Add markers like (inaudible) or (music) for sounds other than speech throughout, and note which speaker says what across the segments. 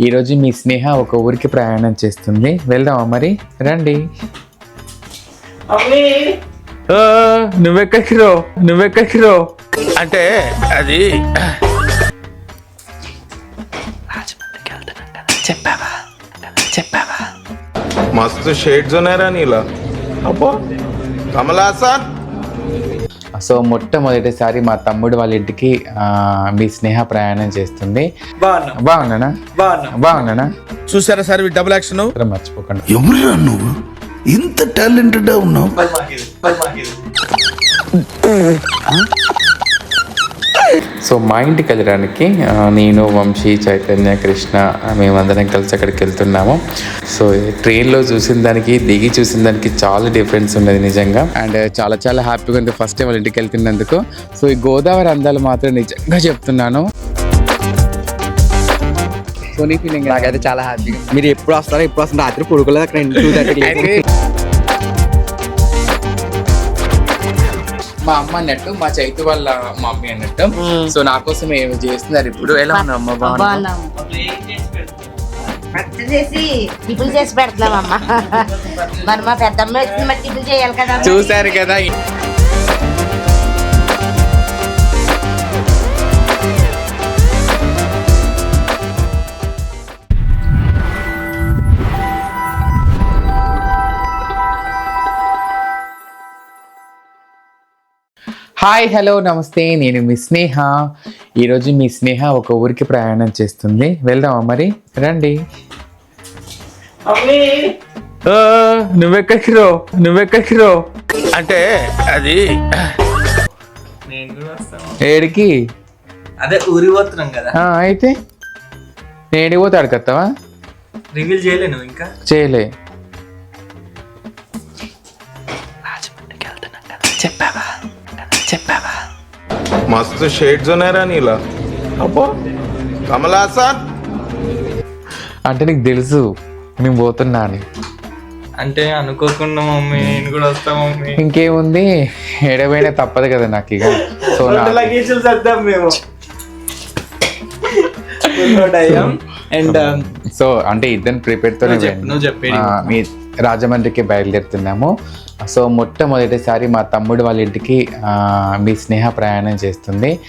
Speaker 1: ఈరోజు మీ స్నేహ ఒక ఊరికి ప్రయాణం చేస్తుంది. వెళ్దామా మరి? రండి. నువ్వెక్కడికి రో? నువ్వెక్కడికి రో?
Speaker 2: అంటే అది మస్తు షేడ్స్ ఉన్నాయరా నీలో. అబ్బో. కమలాసన్
Speaker 1: సో మొట్టమొదటిసారి మా తమ్ముడు వాళ్ళ ఇంటికి ఆ, మీ స్నేహ ప్రయాణం చేస్తుంది.
Speaker 3: బాగున్నా.
Speaker 1: బాగున్నానా?
Speaker 3: బాగున్నా.
Speaker 1: బాగున్నానా?
Speaker 2: చూసారా సార్ డబుల్ యాక్షన్
Speaker 1: మర్చిపోకండి.
Speaker 4: ఎవరురా నువ్వు? ఇంత టాలెంటెడ్ ఉన్నావు.
Speaker 1: సో మా ఇంటికి వెళ్ళడానికి నేను వంశీ చైతన్య కృష్ణ మేమందరం కలిసి అక్కడికి వెళ్తున్నాము. సో ట్రైన్లో చూసిన దానికి దిగి చూసిన దానికి చాలా డిఫరెన్స్ ఉన్నది నిజంగా. అండ్ చాలా చాలా హ్యాపీగా ఉంది ఫస్ట్ టైం వాళ్ళ ఇంటికి వెళ్తున్నందుకు. సో ఈ గోదావరి అందాలు మాత్రం నిజంగా చెప్తున్నాను. సో నీ ఫీలింగ్
Speaker 5: నాకైతే చాలా హ్యాపీగా మీరు ఎప్పుడు వస్తారో ఎప్పుడు వస్తారు రాత్రి పడుకోలేదు అక్కడ. (laughs) టూ థర్టీ
Speaker 1: మా అమ్మ అన్నట్టు మా చైతు వాళ్ళ మమ్మీ అన్నట్టు. సో నా కోసం ఏమి చేస్తున్నారు ఇప్పుడు? ఎలా ఉన్నా అమ్మ? బాగున్నా
Speaker 6: చేసి టిఫిన్ చేసి పెడతామమ్మా మరి మా పెద్దమ్మ వచ్చింది మరి టిఫిన్ చేయాలి కదా
Speaker 1: చూసారు కదా హాయ్ హలో నమస్తే. నేను మీ స్నేహ. ఈరోజు మీ స్నేహ ఒక ఊరికి ప్రయాణం చేస్తుంది. వెళ్దామా మరి? రండి. నువ్వెక్కడికి రో? నువ్వెక్కడికి రో?
Speaker 2: అంటే అది
Speaker 1: ఏడికి?
Speaker 3: అదే ఊరి పోతున్నాం కదా.
Speaker 1: ఆ, అయితే? నేను పోతే అడగత్తావా
Speaker 3: రివీల్ చేయలేను ఇంకా?
Speaker 1: చేయలే.
Speaker 2: మస్తు షేడ్స్ ఉన్నాయరా నీలో. అబ్బో. కమలాసన్
Speaker 1: అంటే నీకు తెలుసు నేను పోతున్నా అని.
Speaker 3: అంటే అనుకోకుండా మమ్మీ నేను కూడా వస్తా మమ్మీ.
Speaker 1: ఇంకేముంది? ఎడబోయినా తప్పదు కదా నాకు ఇక. సో నా
Speaker 3: రెండు లగేజీలు సర్దాం మేము. అండ్
Speaker 1: సో అంటే ఇద్దరు ప్రిపేర్తోనే
Speaker 3: నువ్వు చెప్పు,
Speaker 1: రాజమండ్రికి బయలుదేరుతున్నాము. సో మొట్టమొదటిసారి మా తమ్ముడు వాళ్ళ ఇంటికి మీ స్నేహ ప్రయాణం చేస్తుంది.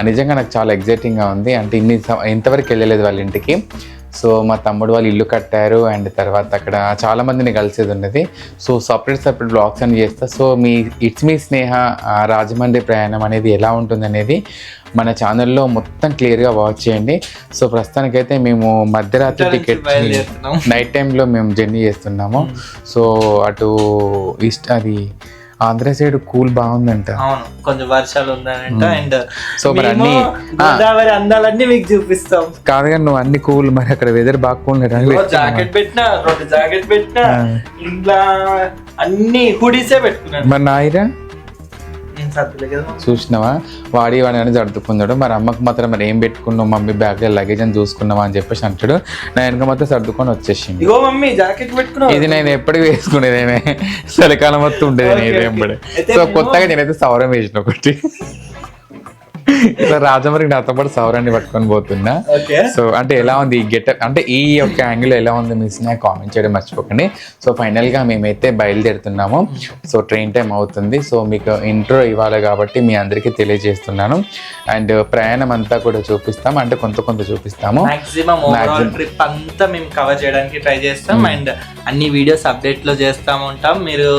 Speaker 1: నిజంగా నాకు చాలా ఎగ్జైటింగ్గా ఉంది. అంటే ఇన్ని ఇంతవరకు వెళ్ళలేదు వాళ్ళ ఇంటికి. సో మా తమ్ముడు వాళ్ళు ఇల్లు కట్టారు అండ్ తర్వాత అక్కడ చాలా మందిని కలిసేది ఉన్నది. సో సపరేట్ సపరేట్ బ్లాగ్స్ అని చేస్తా. So me it's me Sneha Rajahmundry ప్రయాణం అనేది ఎలా ఉంటుంది అనేది మన ఛానల్లో మొత్తం క్లియర్గా వాచ్ చేయండి. సో ప్రస్తుతానికైతే మేము మధ్యరాత్రి టికెట్. నైట్ టైంలో మేము జర్నీ చేస్తున్నాము. సో అటు ఈస్ట్ అది ఆంధ్ర సైడ్ కూల్ బాగుందంట.
Speaker 3: అవును కొంచెం వర్షాలు ఉందనంట అండ్
Speaker 1: సో మరి అన్ని
Speaker 3: గోదావరి అందాలన్నీ మీకు చూపిస్తాం.
Speaker 1: కాదు కానీ నువ్వు అన్ని కూల్ మరి అక్కడ వెదర్ బాగుండదు
Speaker 3: జాకెట్ పెట్టినా రెండు జాకెట్ పెట్టినా. ఇంట్లో అన్ని హుడీసే పెట్టుకున్నాను.
Speaker 1: మరి నాయిరా? చూసినావా? వాడి వాడి అని సర్దుకున్నాడు మరి అమ్మకి మాత్రం మరి ఏం పెట్టుకున్నావు? మమ్మీ బ్యాగ్లో లగేజ్ అని చూసుకున్నావా అని చెప్పేసి అంటాడు. నా వెనక మాత్రం సర్దుకొని వచ్చేసింది
Speaker 3: ఇగో మమ్మీ జాకెట్ పెట్టుకున్నావు.
Speaker 1: ఇది నేను ఎప్పటికీ వేసుకునేదేనే చలికాలం మొత్తం ఉండేది
Speaker 3: అయితే నేను-
Speaker 1: కొత్తగా నేనైతే సౌరం వేసిన ఒకటి. (laughs) సో రాజమరికి నాతో పాటు సౌరాన్ని పట్టుకొని పోతున్నా. సో అంటే ఎలా ఉంది ఈ గెట్ అంటే ఈ యొక్క యాంగిల్ ఎలా ఉంది మీ స్నేక్ కామెంట్ చేయడం మర్చిపోకండి. సో ఫైనల్గా మేమైతే బయలుదేరుతున్నాము. సో ట్రైన్ టైం అవుతుంది. సో మీకు ఇంట్రో ఇవ్వాలి కాబట్టి మీ అందరికీ తెలియజేస్తున్నాను. అండ్ ప్రయాణం అంతా కూడా చూపిస్తాం అంటే కొంత కొంత చూపిస్తాము.
Speaker 3: మాక్సిమం. ట్రిప్ అంతా మేము కవర్ చేయడానికి ట్రై చేస్తాం. అండ్ అన్ని వీడియోస్ అప్డేట్లో చేస్తాం ఉంటాం. మీరు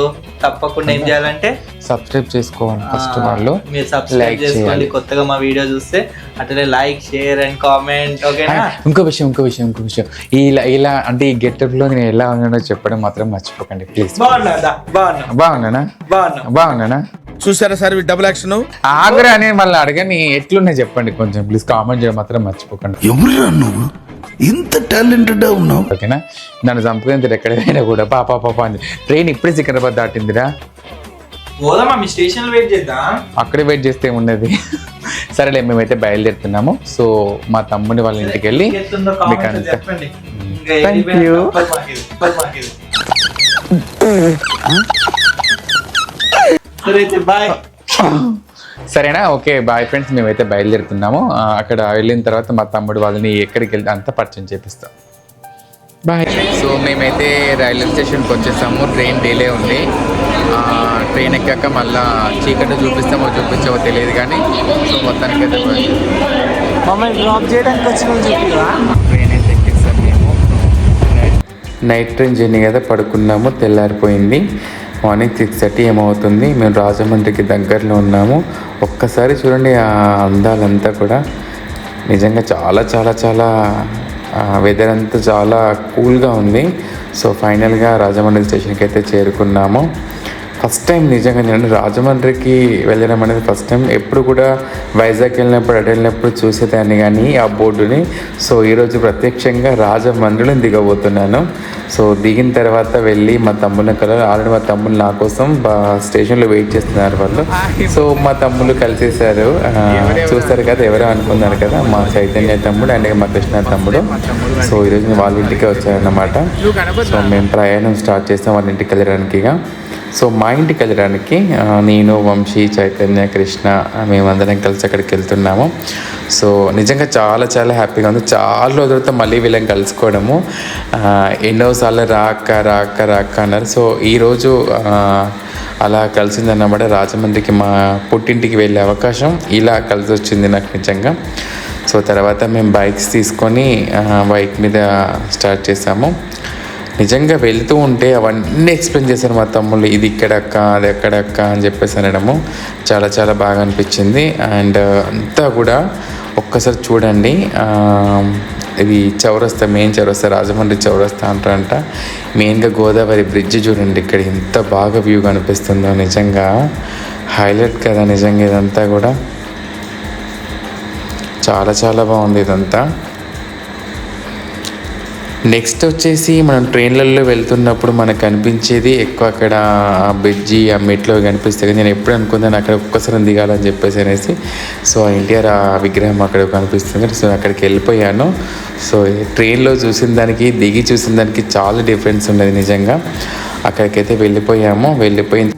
Speaker 3: తప్పకుండా ఏం చేయాలంటే
Speaker 1: సబ్స్క్రైబ్ చేసుకోవాలి ఫస్ట్ వాళ్ళు.
Speaker 3: మీరు సబ్స్క్రైబ్ చేసుకోండి. కొత్తగా మా వీడియో చూస్తే అట్లనే లైక్ షేర్ అండ్ కామెంట్ ఓకేనా
Speaker 1: ఇంకో విషయం ఇంకో విషయం ఇంకో విషయం. ఇలా ఇలా అంటే ఈ గెటప్లో నేను ఎలా ఉన్నానో చెప్పడం మాత్రం మర్చిపోకండి. ప్లీజ్
Speaker 3: బాగున్నా బాగున్నా.
Speaker 1: బాగున్నానా?
Speaker 3: బాగున్నా.
Speaker 1: బాగున్నానా?
Speaker 2: చూసారా సార్ డబుల్ యాక్షన్
Speaker 1: ఆగ్రా అని మళ్ళీ అడగని ఎట్లున్నాయి చెప్పండి కొంచెం. ప్లీజ్ కామెంట్ చేయడం మాత్రం మర్చిపోకండి.
Speaker 4: ఎవరురా నువ్వు? ఇంత టాలెంటెడ్ ఉన్నావు.
Speaker 1: ఓకేనా? నన్ను చంపుకుని ఎక్కడైనా కూడా. పాప పాప అని ట్రైన్ ఇప్పుడే సికింద్రాబాద్ దాటిందిరా.
Speaker 3: పోదామా మీ స్టేషన్ వెయిట్ చేద్దాం.
Speaker 1: అక్కడే వెయిట్ చేస్తే ఏమున్నది సరేలే మేమైతే బయలుదేరుతున్నాము. సో మా తమ్ముని వాళ్ళ ఇంటికి వెళ్ళి మీకు అంతా
Speaker 3: పది మాకిది. సరే అయితే బాయ్.
Speaker 1: సరేనా? ఓకే బాయ్ ఫ్రెండ్స్ మేమైతే బయలుదేరుతున్నాము. అక్కడ వెళ్ళిన తర్వాత మా తమ్ముడు వాళ్ళని ఎక్కడికి వెళ్తే అంతా పరిచయం చేపిస్తాం. బాయ్. సో మేమైతే రైల్వే స్టేషన్కి వచ్చేసాము. ట్రైన్ డిలే ఉంది. ఆ, ట్రైన్ ఎక్కాక మళ్ళా చీకటి చూపిస్తామో చూపించామో తెలియదు కానీ సో మొత్తానికి అయితే
Speaker 3: మమ్మల్ని డ్రాప్ చేయడానికి వచ్చిన
Speaker 1: ట్రైన్ అయితే ఎక్కేసాం మేము. నైట్ ట్రైన్ జర్నీ కదా పడుకున్నాము తెల్లారిపోయింది. మార్నింగ్ సిక్స్ థర్టీ ఏమవుతుంది. మేము రాజమండ్రికి దగ్గరలో ఉన్నాము. ఒక్కసారి చూడండి ఆ అందాలంతా కూడా. నిజంగా చాలా చాలా చాలా వెదర్ అంతా చాలా కూల్గా ఉంది. సో ఫైనల్గా రాజమండ్రి స్టేషన్కి అయితే చేరుకున్నాము. ఫస్ట్ టైం నిజంగా నేను రాజమండ్రికి వెళ్ళడం అనేది ఫస్ట్ టైం. ఎప్పుడు కూడా వైజాగ్ వెళ్ళినప్పుడు అటు వెళ్ళినప్పుడు చూసేదాన్ని కానీ ఆ బోర్డుని. సో ఈరోజు ప్రత్యక్షంగా రాజమండ్రిలో దిగబోతున్నాను. సో దిగిన తర్వాత వెళ్ళి మా తమ్ముని కలర్ ఆల్రెడీ మా తమ్ముని నా కోసం బా- స్టేషన్లో వెయిట్ చేస్తున్నారు వాళ్ళు. సో మా తమ్ముళ్ళు కలిసేసారు చూస్తారు కదా ఎవరో అనుకున్నారు కదా మా చైతన్య తమ్ముడు అండ్ మా కృష్ణ తమ్ముడు. సో ఈరోజు వాళ్ళ ఇంటికే వచ్చారన్నమాట సో మేము ప్రయాణం స్టార్ట్ చేస్తాం వాళ్ళ ఇంటికి వెళ్ళడానికి ఇక. సో మా ఇంటికి వెళ్ళడానికి నేను వంశీ చైతన్య కృష్ణ మేమందరం కలిసి అక్కడికి వెళ్తున్నాము. సో నిజంగా చాలా చాలా హ్యాపీగా ఉంది. చాలా రోజుల తర్వాత మళ్ళీ వీళ్ళని కలుసుకోవడము. ఎన్నోసార్లు రాక రాక రాక అన్నారు. సో ఈరోజు అలా కలిసిందన్నమాట. రాజమండ్రికి మా పుట్టింటికి వెళ్ళే అవకాశం ఇలా కలిసి వచ్చింది నాకు నిజంగా. సో తర్వాత మేము బైక్స్ తీసుకొని బైక్ మీద స్టార్ట్ చేసాము. నిజంగా వెళ్తూ ఉంటే అవన్నీ ఎక్స్ప్లెయిన్ చేశారు మా తమ్ముళ్ళు. ఇది ఇక్కడక్క అది ఎక్కడక్క అని చెప్పేసి అనడము చాలా చాలా బాగా అనిపించింది. అండ్ అంతా కూడా ఒక్కసారి చూడండి. ఇది చౌరస్తా మెయిన్ చౌరస్తా రాజమండ్రి చౌరస్తా అంటారంట. మెయిన్గా గోదావరి బ్రిడ్జ్ చూడండి ఇక్కడ ఎంత బాగా వ్యూ కనిపిస్తుందో. నిజంగా హైలైట్ కదా నిజంగా ఇదంతా కూడా. చాలా చాలా బాగుంది ఇదంతా. నెక్స్ట్ వచ్చేసి మనం ట్రైన్లలో వెళ్తున్నప్పుడు మనకు కనిపించేది ఎక్కువ అక్కడ ఆ బ్రిడ్జి ఆ మెట్లు కనిపిస్తాయి. నేను ఎప్పుడు అనుకున్నాను అక్కడ ఒక్కసారి దిగాలని చెప్పేసి అనేసి. సో ఆ ఎన్టీఆర్ ఆ విగ్రహం అక్కడ కనిపిస్తుంది. సో అక్కడికి వెళ్ళిపోయాను. సో ట్రైన్లో చూసిన దానికి దిగి చూసిన దానికి చాలా డిఫరెన్స్ ఉన్నది నిజంగా. అక్కడికైతే వెళ్ళిపోయాము వెళ్ళిపోయిన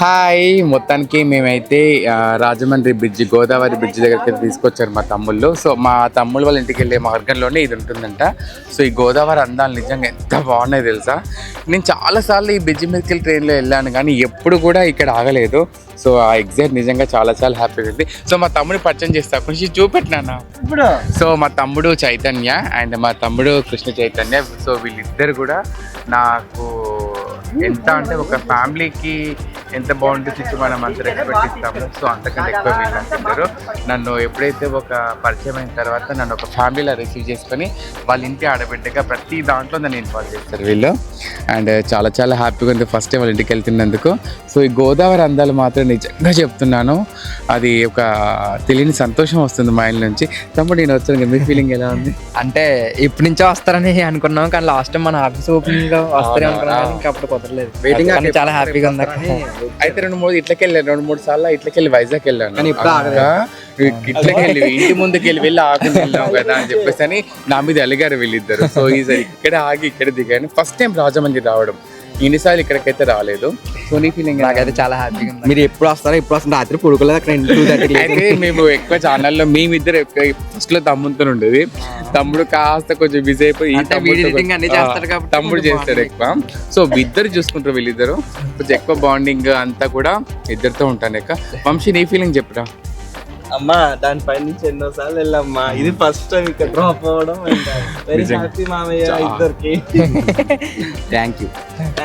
Speaker 1: హాయ్ మొత్తానికి మేమైతే రాజమండ్రి బ్రిడ్జ్ గోదావరి బ్రిడ్జ్ దగ్గరికి తీసుకొచ్చారు మా తమ్ముళ్ళు. సో మా తమ్ముళ్ళు వాళ్ళ ఇంటికి వెళ్ళే మార్గంలోనే ఇది ఉంటుందంట. సో ఈ గోదావరి అందాలు నిజంగా ఎంత బాగున్నాయి తెలుసా? నేను చాలాసార్లు ఈ బ్రిడ్జ్ మీదకి వెళ్ళి ట్రైన్లో వెళ్ళాను కానీ ఎప్పుడు కూడా ఇక్కడ ఆగలేదు. సో ఆ ఎగ్జాక్ట్ నిజంగా చాలా చాలా హ్యాపీగా ఉంది సో మా తమ్ముడు పరిచయం చేస్తా. కొంచెం చూపెట్టినాను?
Speaker 3: ఇప్పుడు?
Speaker 1: సో మా తమ్ముడు చైతన్య అండ్ మా తమ్ముడు కృష్ణ చైతన్య. సో వీళ్ళిద్దరు కూడా నాకు ఎంత అంటే ఒక ఫ్యామిలీకి ఎంత బాగుంటుంది ఇచ్చి మనం అంత రెస్పెక్ట్ ఇస్తాము సో అంతకంటే ఎక్కువ వీళ్ళు అంటున్నారు నన్ను ఎప్పుడైతే ఒక పరిచయం అయిన తర్వాత నన్ను ఒక ఫ్యామిలీలో రిసీవ్ చేసుకొని వాళ్ళ ఇంటి ఆడబిడ్డగా ప్రతి దాంట్లో నన్ను ఇన్వాల్వ్ చేస్తారు వీళ్ళు. అండ్ చాలా చాలా హ్యాపీగా ఉంది ఫస్ట్ టైం వాళ్ళ ఇంటికి వెళ్తున్నందుకు. సో ఈ గోదావరి అందాలు మాత్రం నిజంగా చెప్తున్నాను. అది ఒక తెలియని సంతోషం వస్తుంది మా ఇంటి నుంచి. తమ్ముడు నేను వచ్చాను మీ ఫీలింగ్ ఎలా ఉంది?
Speaker 5: అంటే ఇప్పటి నుంచో వస్తారని అనుకున్నాం కానీ లాస్ట్ టైం మన ఆఫీస్ ఓపెనింగ్లో వస్తారే అనుకున్నాం కానీ ఇంకా అప్పుడు కుదరలేదు. చాలా హ్యాపీగా ఉంది.
Speaker 1: అయితే రెండు మూడు ఇట్లకి వెళ్ళాను రెండు మూడు సార్లు ఇట్లకి వెళ్ళి వైజాగ్ వెళ్ళాను
Speaker 5: కానీ ఇప్పుడు ఆగలేదు.
Speaker 1: అక్క, ఇట్లకి (laughs) వెళ్ళి ఇంటి ముందుకు వెళ్ళి వెళ్ళి ఆకుండా వెళ్ళాం కదా అని చెప్పేసి అని నా మీద అలిగారు వీళ్ళిద్దరు. సో ఈసారి ఇక్కడ ఆగి ఇక్కడ దిగాను. ఫస్ట్ టైం రాజమండ్రి రావడం. ఇన్నిసార్లు ఇక్కడికైతే రాలేదు. సో నీ ఫీలింగ్
Speaker 5: నాకైతే చాలా హ్యాపీగా ఉంది. మీరు ఎప్పుడు వస్తారో? ఎప్పుడు వస్తారో? రాత్రి పడుకోలేదు అక్కడ
Speaker 1: అయితే మేము ఎక్కువ ఛానల్లో మేమిద్దరు ఫస్ట్లో తమ్ముతో ఉండేది. తమ్ముడు కాస్త కొంచెం బిజీ అయిపోయి తమ్ముడు
Speaker 5: కొంచెం
Speaker 1: చేస్తాడు ఎక్కువ. సో ఇద్దరు చూసుకుంటారు వీళ్ళిద్దరు. కొంచెం ఎక్కువ బాండింగ్ అంతా కూడా ఇద్దరితో ఉంటాను ఎక్కువ వంశీ నీ ఫీలింగ్ చెప్పురా?
Speaker 3: అమ్మా దానిపై నుంచి ఎన్నో సార్లు వెళ్ళమ్మా. ఇది ఫస్ట్ టైం ఇక్కడ డ్రాప్ అవ్వడం వెరీ. హ్యాపీ మామయ్య ఇద్దరికి.
Speaker 1: థ్యాంక్ యూ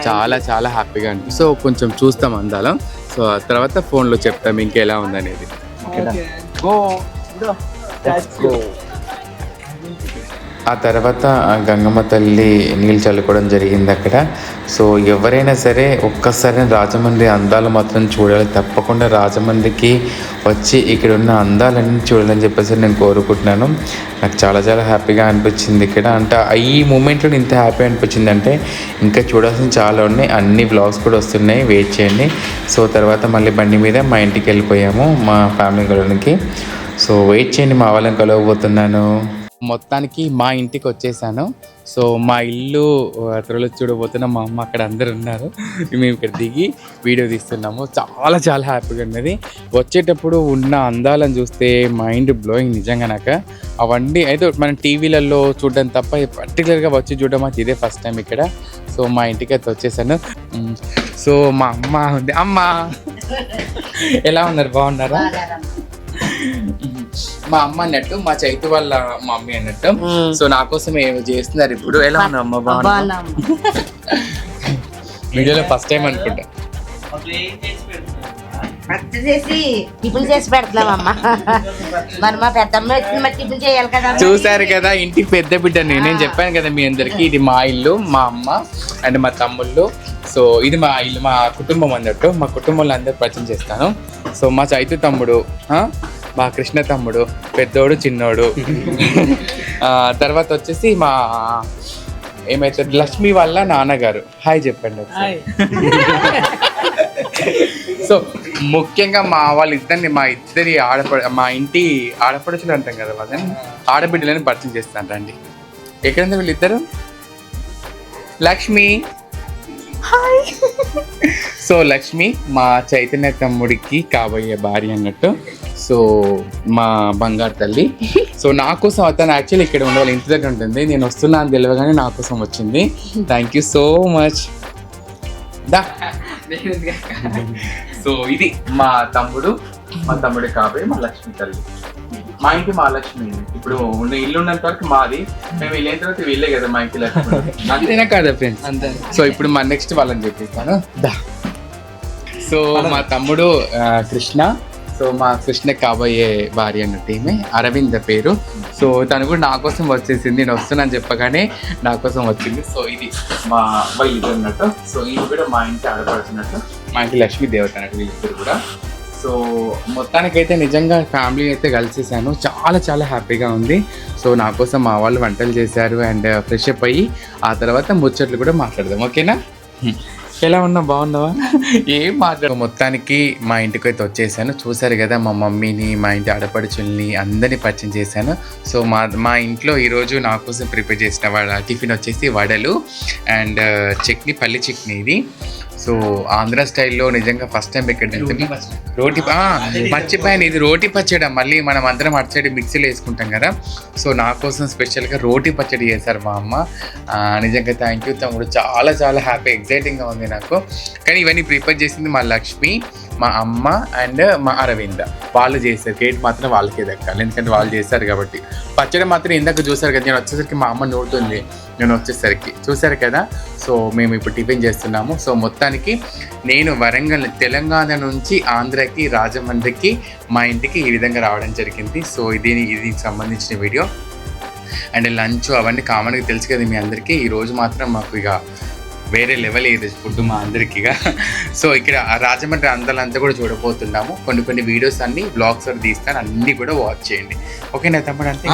Speaker 1: చాలా చాలా హ్యాపీగా అనిపి సో కొంచెం చూస్తాం అందాలం. సో ఆ తర్వాత ఫోన్లో చెప్తాం ఇంకెలా ఉందనేది.
Speaker 3: గో గో
Speaker 1: ఆ తర్వాత ఆ గంగమ్మ తల్లి నీళ్ళు చల్లుకోవడం జరిగింది అక్కడ. సో ఎవరైనా సరే ఒక్కసారి రాజమండ్రి అందాలు మాత్రం చూడాలి. తప్పకుండా రాజమండ్రికి వచ్చి ఇక్కడ ఉన్న అందాలన్నీ చూడాలని చెప్పేసి నేను కోరుకుంటున్నాను. నాకు చాలా చాలా హ్యాపీగా అనిపించింది ఇక్కడ. అంటే ఈ మూమెంట్లో ఇంత హ్యాపీ అనిపించింది అంటే ఇంకా చూడాల్సిన చాలా ఉన్నాయి. అన్ని బ్లాగ్స్ కూడా వస్తున్నాయి. వెయిట్ చేయండి. సో తర్వాత మళ్ళీ బండి మీద మా ఇంటికి వెళ్ళిపోయాము మా ఫ్యామిలీ గొడవకి సో వెయిట్ చేయండి. మా వాళ్ళని కలవబోతున్నాను. మొత్తానికి మా ఇంటికి వచ్చేసాను. సో మా ఇల్లు ఆ, త్వరలో చూడబోతున్న మా అమ్మ అక్కడ అందరు ఉన్నారు. మేము ఇక్కడ దిగి వీడియో తీస్తున్నాము. చాలా చాలా హ్యాపీగా ఉన్నది. వచ్చేటప్పుడు ఉన్న అందాలను చూస్తే మైండ్ బ్లోయింగ్ నిజంగా నాకు. అవన్నీ అయితే మనం టీవీలలో చూడడం తప్ప పర్టికులర్గా వచ్చి చూడడం అది ఇదే ఫస్ట్ టైం ఇక్కడ. సో మా ఇంటికి అయితే వచ్చేసాను. సో మా అమ్మ ఉంది. అమ్మ! ఎలా ఉన్నారు? బాగున్నారా? మా అమ్మ అన్నట్టు మా చైతు వాళ్ళ మమ్మీ అన్నట్టు. సో నా కోసం ఏమో చేస్తున్నారు ఇప్పుడు. ఎలా ఉన్నా అమ్మ? బాగున్నా వీడియోలో ఫస్ట్ టైం అనుకుంటా.
Speaker 3: అప్పుడు ఏం చేసి పెడుతున్నా
Speaker 6: పచ్చ చేసి టిఫిన్ చేసి పెడతామమ్మా మరి మా పెద్దమ్మ వచ్చింది మరి టిఫిన్ చేయాలి కదా
Speaker 1: చూసారు కదా ఇంటికి పెద్ద బిడ్డని నేను. చెప్పాను కదా మీ అందరికి ఇది మా ఇల్లు మా అమ్మ అండ్ మా తమ్ముళ్ళు. సో ఇది మా ఇల్లు మా కుటుంబం అన్నట్టు. మా కుటుంబంలో అందరు పరిచయం చేస్తాను. సో మా చైతు తమ్ముడు మా కృష్ణ తమ్ముడు పెద్దోడు చిన్నోడు. తర్వాత వచ్చేసి మా ఏమైతే లక్ష్మి వాళ్ళ నాన్నగారు. హాయ్ చెప్పండి. సో (laughs) ముఖ్యంగా మా వాళ్ళిద్దరిని మా ఇద్దరి ఆడపడ మా ఇంటి ఆడపడుచులు అంటాం కదా వాళ్ళని ఆడబిడ్డలని పరిచయం చేస్తాను రండి. ఎక్కడుంది వీళ్ళిద్దరు? లక్ష్మి. సో లక్ష్మి మా చైతన్య తమ్ముడికి కాబోయే భార్య అన్నట్టు. సో మా బంగారు తల్లి. సో నా కోసం అతను యాక్చువల్లీ ఇక్కడ ఉండాలి ఇంటి దగ్గర ఉంటుంది. నేను వస్తున్నా అని తెలియగానే నా కోసం వచ్చింది. థ్యాంక్ యూ సో మచ్ దా. (laughs) సో ఇది మా తమ్ముడు మా తమ్ముడి కాబోయే మా లక్ష్మి తల్లి. మా ఇంటి మా లక్ష్మి ఇప్పుడు ఉన్న ఇల్లు ఉన్నంత వరకు మాది. మేము వెళ్ళిన తర్వాత వీళ్ళే కదా మా ఇంటి లక్ష్మి. అంతేనా కాదా ఫ్రెండ్స్
Speaker 5: అంతే.
Speaker 1: సో ఇప్పుడు మా నెక్స్ట్ వాళ్ళని చెప్పిస్తాను. సో మా తమ్ముడు కృష్ణ. సో మా కృష్ణ కాబోయే భార్య అన్నట్టు ఈమె అరవింద పేరు. సో తను కూడా నా కోసం వచ్చేసింది. నేను వస్తున్నాను చెప్పగానే నా కోసం వచ్చింది. సో ఇది మా వాళ్ళు ఇద్దరు అన్నట్టు. సో ఈమె కూడా మా ఇంటి ఆడపడుతున్నట్టు మా ఇంటి లక్ష్మీ దేవత అన్నట్టు వీళ్ళిద్దరు కూడా. సో మొత్తానికైతే నిజంగా ఫ్యామిలీ అయితే కలిసేసాను. చాలా చాలా హ్యాపీగా ఉంది. సో నా కోసం మా వాళ్ళు వంటలు చేశారు అండ్ ఫ్రెష్ అప్ అయ్యి ఆ తర్వాత ముచ్చట్లు కూడా మాట్లాడదాం. ఓకేనా? (laughs) ఎలా ఉన్నా బాగున్నావా? ఏం మాట్లాడు? మొత్తానికి మా ఇంటికి అయితే వచ్చేసాను. చూసారు కదా మా మమ్మీని మా ఇంటి ఆడపడుచుల్ని అందరినీ పరిచయం చేశాను. సో మా మా ఇంట్లో ఈరోజు నా కోసం ప్రిపేర్ చేసిన వడ టిఫిన్ వచ్చేసి వడలు అండ్ చట్నీ పల్లి చట్నీ ఇది. సో ఆంధ్ర స్టైల్లో నిజంగా ఫస్ట్ టైం తింటుంది. రోటి మర్చిపోయాను ఇది రోటి పచ్చడి. మళ్ళీ మనం అందరం అచ్చడి మిక్సీలో వేసుకుంటాం కదా. సో నా కోసం స్పెషల్గా రోటి పచ్చడి చేశారు మా అమ్మ. నిజంగా థ్యాంక్ యూ తమ్ముడు. చాలా చాలా హ్యాపీ ఎగ్జైటింగ్గా ఉంది నాకు. కానీ ఇవన్నీ ప్రిపేర్ చేసింది మా లక్ష్మి మా అమ్మ అండ్ మా అరవింద. వాళ్ళు చేశారు. కేట్ మాత్రం వాళ్ళకే దక్కాలి. ఎందుకంటే వాళ్ళు చేశారు కాబట్టి. పచ్చడి మాత్రం ఇందాక చూసారు కదా నేను వచ్చేసరికి మా అమ్మ నోడుతుంది నేను వచ్చేసరికి చూసారు కదా? సో మేము ఇప్పుడు టిఫిన్ చేస్తున్నాము. సో మొత్తానికి నేను వరంగల్ తెలంగాణ నుంచి ఆంధ్రకి రాజమండ్రికి మా ఇంటికి ఈ విధంగా రావడం జరిగింది. సో ఇది ఇది సంబంధించిన వీడియో. అండ్ లంచ్ అవన్నీ కామన్గా తెలుసు కదా మీ అందరికీ. ఈ రోజు మాత్రం మాకు ఇక వేరే లెవెల్ ఏది ఫుడ్ మా అందరికి ఇక. సో ఇక్కడ రాజమండ్రి అందాలంతా కూడా చూడబోతున్నాము. కొన్ని కొన్ని వీడియోస్ అన్ని బ్లాగ్స్ తీస్తాను. అన్నీ కూడా వాచ్ చేయండి. ఓకేనా తమ్ముడు అంటే